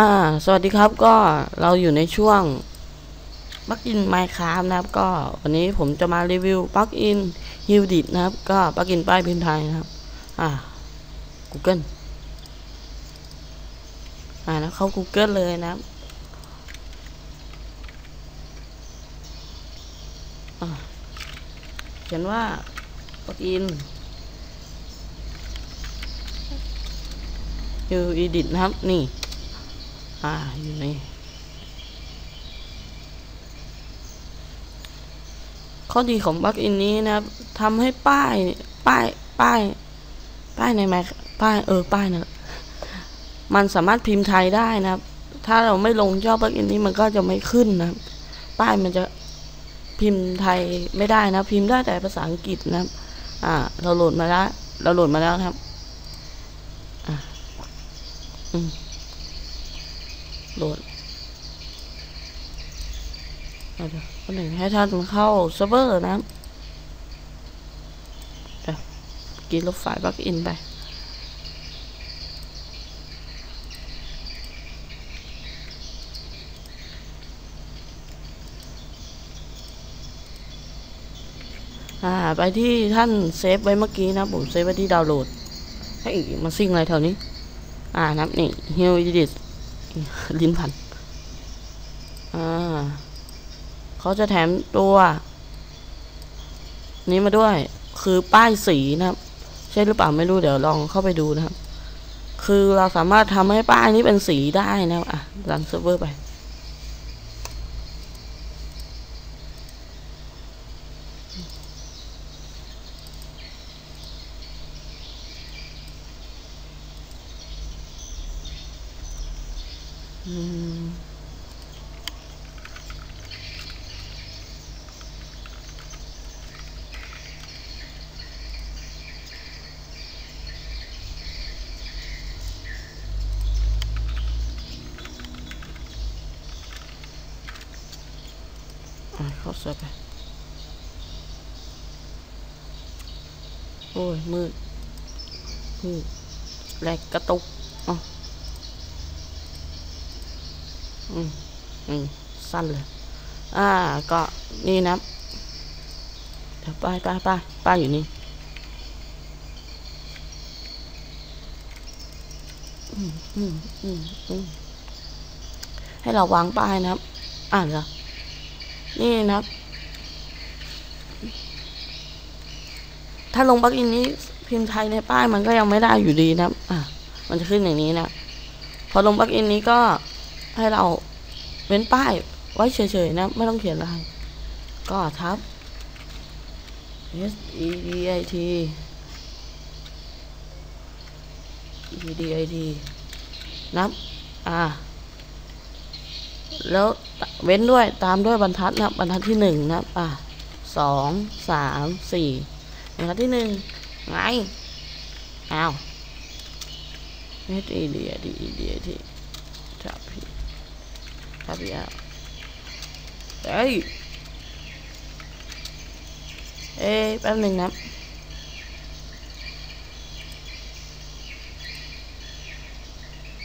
อ่า สวัสดีครับก็เราอยู่ในช่วงปลั๊กอิน Minecraft นะครับ ก็วันนี้ผมจะมารีวิวปลั๊กอิน h i l d i t นะครับ ก็ปลั๊กอินป้ายพิมพ์ไทยนะครับ อ่า Google อ่าแล้วเข้า Google เลยนะครับเขียนว่าปลั๊กอิน h i l d i t นะครับ นี่ อ่าอยู่นี่ข้อดีของปลั๊กอินนี้นะครับทำให้ป้าย ป้าย ป้าย ป้ายในแมป้าย เออ ป้ายนะมันสามารถพิมพ์ไทยได้นะครับ ถ้าเราไม่ลงช่อปลั๊กอินนี้มันก็จะไม่ขึ้นนะป้ายมันจะพิมพ์ไทยไม่ได้นะ พิมพ์ได้แต่ภาษาอังกฤษนะอ่า เราโหลดมาแล้ว เราโหลดมาแล้วครับ อ่าอืม โหลดเดี๋ยวคนหนึ่งให้ท่านเข้าเซิร์ฟเวอร์นะเดี๋ยวกินลบไฟล์บักอินไปอ่าไปที่ท่านเซฟไว้เมื่อกี้นะผมเซฟไว้ที่ดาวน์โหลดให้มาซิ่งอะไรแถวนี้ อ่านับนี่ฮิวดิส ลิ้นพันอ่าเขาจะแถมตัว นี้มาด้วย คือป้ายสีนะครับ ใช่หรือเปล่าไม่รู้เดี๋ยวลองเข้าไปดูนะครับ คือเราสามารถทำให้ป้ายนี้เป็นสีได้นะครับอะรันเซิร์ฟเวอร์ไป อืมอะเข้าเสิร์ฟไปโอืมอืมสั้นเลย อ่า ก็นี่นะเดี๋ยวป้ายป้ายป้ายป้ายอยู่นี่อืมอืมอืมอืมให้เราวางป้ายนะครับ อ่านเหรอนี่นะครับ ถ้าลงปลั๊กอินนี้พิมพ์ไทยในป้ายมันก็ยังไม่ได้อยู่ดีนะครับ อะ มันจะขึ้นอย่างนี้นะ พอลงปลั๊กอินนี้ก็ ให้เราเว้นป้ายไว้เฉยๆนะ ไม่ต้องเขียนอะไร ก็ทับ S E D I T E D I T นับ อ่า แล้วเว้นด้วยตามด้วยบรรทัดนะบรรทัดที่หนึ่งนะอะสองสามสี่บรรทัดที่หนึ่งไงอ้าว S E D I T E D I T ทับพี่ทั บพี่อ้าวเอ้ยเอ้ยแป๊บหนึ่งนะครับ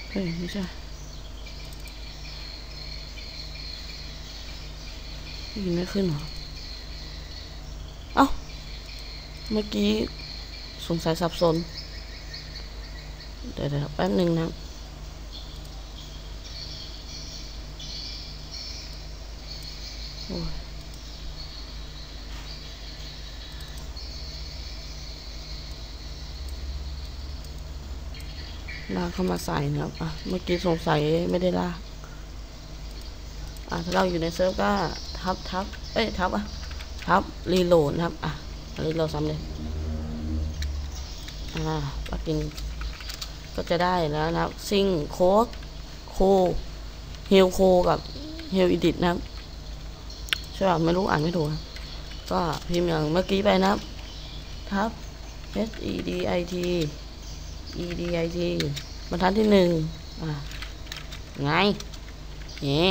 เฮ้ยไม่ใช่ยินไม่ขึ้นเหรอ เอ้า เมื่อกี้สงสัยสับสน เดี๋ยวเดี๋ยวแป๊บหนึ่งนะโอ้ย ลากเข้ามาใส่นะครับอะเมื่อกี้สงสัยไม่ได้ลาก อะถ้าเราอยู่ในเซิร์ฟก็ทับทับเอ้ยทับอะทับรีโหลดนะครับ อะรีโหลดซ้ำเลย อ่าปักอินก็จะได้แล้วนะครับ ซิงโค้ดโคเฮลโคกับเฮลอิดิทนะครับ ใช่ป่ะไม่รู้อ่านไม่ถูกก็พิมพ์อย่างเมื่อกี้ไปนะครับทับ H E D I T E D I T บรรทัดที่หนึ่งอะไงเย่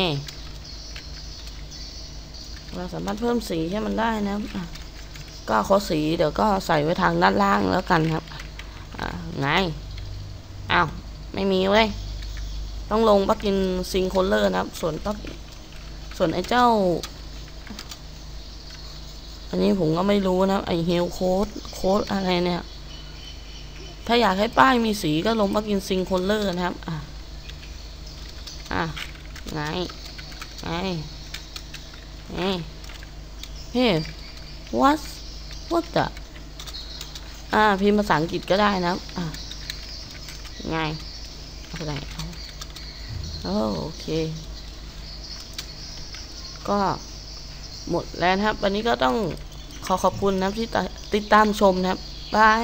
เราสามารถเพิ่มสีให้มันได้นะก็ขอสีเดี๋ยวก็ใส่ไว้ทางด้านล่างแล้วกันครับไงอ้าวไม่มีเว้ยต้องลงปลั๊กอินซิงโคลเลอร์นะครับ ส่วนปักส่วนไอ้เจ้า อันนี้ผมก็ไม่รู้นะครับไอเฮลโค้ดโค้ดอะไรเนี่ย ถ้าอยากให้ป้ายมีสีก็ลงปลั๊กอินซิงโคลเลอร์นะครับ อะ อะไงไงไงเฮ้ what what the อ่าพิมพ์ภาษาอังกฤษก็ได้นะครับ อะไงอะไรเอาเอาโอเค ก็ หมดแล้วนะครับ วันนี้ก็ต้องขอขอบคุณนะครับที่ติดตามชมนะครับบาย